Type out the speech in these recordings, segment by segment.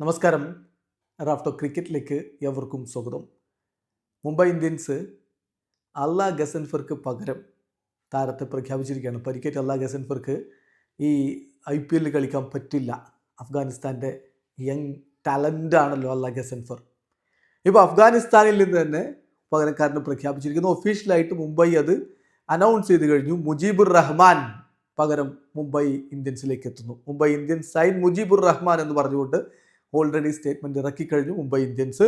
നമസ്കാരം. റാഫ്റ്റോ ക്രിക്കറ്റിലേക്ക് എവർക്കും സ്വാഗതം. മുംബൈ ഇന്ത്യൻസ് അല്ല ഗസൻഫർക്ക് പകരം താരത്തെ പ്രഖ്യാപിച്ചിരിക്കുകയാണ്. പരിക്കേറ്റ അല്ല ഗസൻഫർക്ക് ഈ ഐ പി എല്ലിൽ കളിക്കാൻ പറ്റില്ല. അഫ്ഗാനിസ്ഥാന്റെ യങ് ടാലന്റ് ആണല്ലോ അല്ല ഗസൻഫർ. ഇപ്പോൾ അഫ്ഗാനിസ്ഥാനിൽ നിന്ന് തന്നെ പകരക്കാരനെ പ്രഖ്യാപിച്ചിരിക്കുന്നു. ഒഫീഷ്യലായിട്ട് മുംബൈ അത് അനൗൺസ് ചെയ്ത് കഴിഞ്ഞു. മുജീബുർ റഹ്മാൻ പകരം മുംബൈ ഇന്ത്യൻസിലേക്ക് എത്തുന്നു. മുംബൈ ഇന്ത്യൻസ് സൈൻ മുജീബുർ റഹ്മാൻ എന്ന് പറഞ്ഞുകൊണ്ട് ഓൾറെഡി സ്റ്റേറ്റ്മെന്റ് ഇറക്കിക്കഴിഞ്ഞു മുംബൈ ഇന്ത്യൻസ്.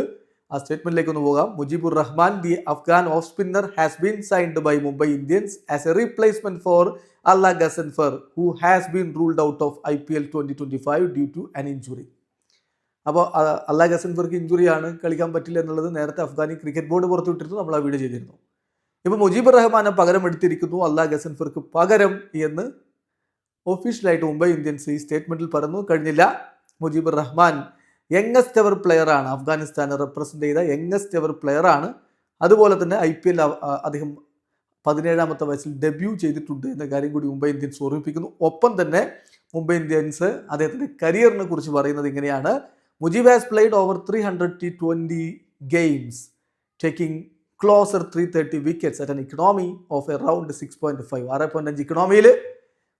ആ സ്റ്റേറ്റ്മെന്റിലേക്ക് ഒന്ന് പോകാം. Mujeebur Rahman the Afghan off spinner has been signed by Mumbai Indians as a replacement for Allah Ghazanfar who has been ruled out of I P L twenty twenty five due to an injury അപ്പോൾ അല്ല ഗസൻഫർക്ക് ഇഞ്ചുറിയാണ് കളിക്കാൻ പറ്റില്ല എന്നുള്ളത് നേരത്തെ Afghani cricket board പുറത്തുവിട്ടിരുന്നു. നമ്മൾ ആ video ചെയ്തിരുന്നു. ഇപ്പോൾ മുജീബുർ റഹ്മാനെ പകരം എടുത്തിരിക്കുന്നു അല്ല ഗസൻഫർക്ക് പകരം എന്ന് ഒഫീഷ്യലായിട്ട് മുംബൈ ഇന്ത്യൻസ് ഈ സ്റ്റേറ്റ്മെന്റിൽ പറഞ്ഞു കഴിഞ്ഞില്ല. Mujeebur Rahman youngest ever player ആണ് അഫ്ഗാനിസ്ഥാനെ റെപ്രസെന്റ് ചെയ്ത യങ്ങസ്റ്റ് എവർ പ്ലെയർ ആണ്. അതുപോലെ തന്നെ ഐ പി എൽ അദ്ദേഹം പതിനേഴാമത്തെ വയസ്സിൽ ഡെബ്യൂ ചെയ്തിട്ടുണ്ട് എന്ന കാര്യം കൂടി മുംബൈ ഇന്ത്യൻസ് ഓർമ്മിപ്പിക്കുന്നു. ഒപ്പം തന്നെ മുംബൈ ഇന്ത്യൻസ് അദ്ദേഹത്തിന്റെ കരിയറിനെ കുറിച്ച് പറയുന്നത് ഇങ്ങനെയാണ്. Mujeeb has played over three hundred T twenty games taking closer three thirty wickets at an economy of around six point five ആറ് പോയിന്റ് അഞ്ച് ഇക്കണോമിയിൽ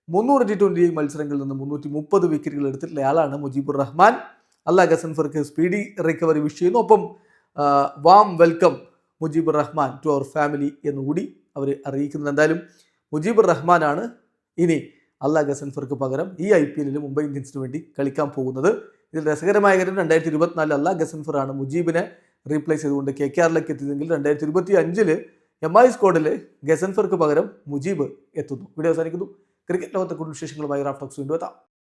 മുന്നൂറ് ടി ട്വന്റി മത്സരങ്ങളിൽ നിന്ന് മുന്നൂറ്റി മുപ്പത് വിക്കറ്റുകൾ എടുത്തിട്ടുള്ള ആളാണ് മുജീബുർ റഹ്മാൻ. അല്ല ഗസൻഫർക്ക് സ്പീഡി റിക്കവറി വിഷ് ചെയ്യുന്നു. ഒപ്പം warm welcome Mujeeb Rahman to our family എന്നുകൂടി അവർ അറിയിക്കുന്നത് എന്തായാലും മുജീബുർ റഹ്മാനാണ് ഇനി അല്ല ഗസൻഫർക്ക് പകരം ഈ ഐ പി എല്ലിൽ മുംബൈ ഇന്ത്യൻസിന് വേണ്ടി കളിക്കാൻ പോകുന്നത്. ഇതിൽ രസകരമായ കാര്യം രണ്ടായിരത്തി ഇരുപത്തിനാലിൽ അല്ല ഗസൻഫറാണ് മുജീബിനെ റീപ്ലേസ് ചെയ്തുകൊണ്ട് കെ കെ ആറിലേക്ക് എത്തിയതെങ്കിൽ രണ്ടായിരത്തി ഇരുപത്തി അഞ്ചിൽ എം ഐ സ്കോഡിൽ ഗസൻഫർക്ക് പകരം മുജീബ് എത്തുന്നു. വീഡിയോ അവസാനിക്കുന്നു. ക്രിക്കറ്റ് ലോകത്തെ കൂടുതൽ വിശേഷങ്ങളുമായി റാഫ്റ്റോക്സ് വീണ്ടും എത്താം.